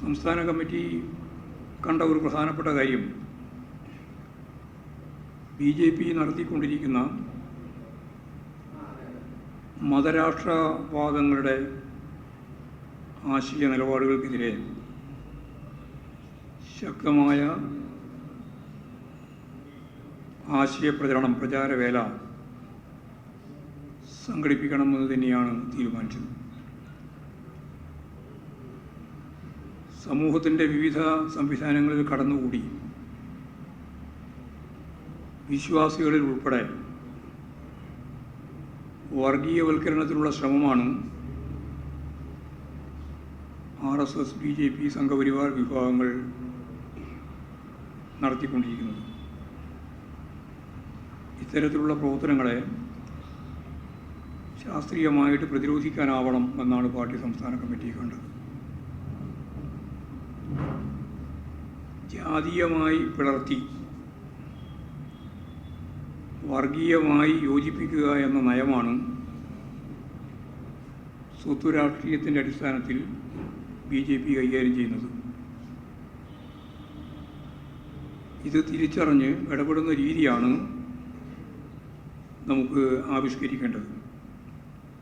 സംസ്ഥാന കമ്മിറ്റി കണ്ട ഒരു പ്രധാനപ്പെട്ട കാര്യം. ബി ജെ പി നടത്തിക്കൊണ്ടിരിക്കുന്ന മതരാഷ്ട്രവാദങ്ങളുടെ ആശയ നിലപാടുകൾക്കെതിരെ ശക്തമായ ആശയപ്രചരണം പ്രചാരവേല സംഘടിപ്പിക്കണമെന്ന് തന്നെയാണ് തീരുമാനിച്ചത്. സമൂഹത്തിന്റെ വിവിധ സംവിധാനങ്ങളിൽ കടന്നുകൂടി. വിശ്വാസികളിൽ ഉൾപ്പെടെ വർഗീയവൽക്കരണത്തിനുള്ള ശ്രമമാണ് R S S B J P Sangh Parivar വിഭാഗങ്ങൾ നടത്തിക്കൊണ്ടിരിക്കുന്നത്. ഇത്തരത്തിലുള്ള പ്രവർത്തനങ്ങളെ ശാസ്ത്രീയമായിട്ട് പ്രതിരോധിക്കാനാവണം എന്നാണ് പാർട്ടി സംസ്ഥാന കമ്മിറ്റി കണ്ടത്. ജാതീയമായി പിളർത്തി വർഗീയമായി യോജിപ്പിക്കുക എന്ന നയമാണ് സ്വത്തു രാഷ്ട്രീയത്തിന്റെ അടിസ്ഥാനത്തിൽ ബി ജെ പി കൈകാര്യം ചെയ്യുന്നത്. ഇത് തിരിച്ചറിഞ്ഞ് ഇടപെടുന്ന രീതിയാണ് നമുക്ക് ആവിഷ്കരിക്കേണ്ടത്.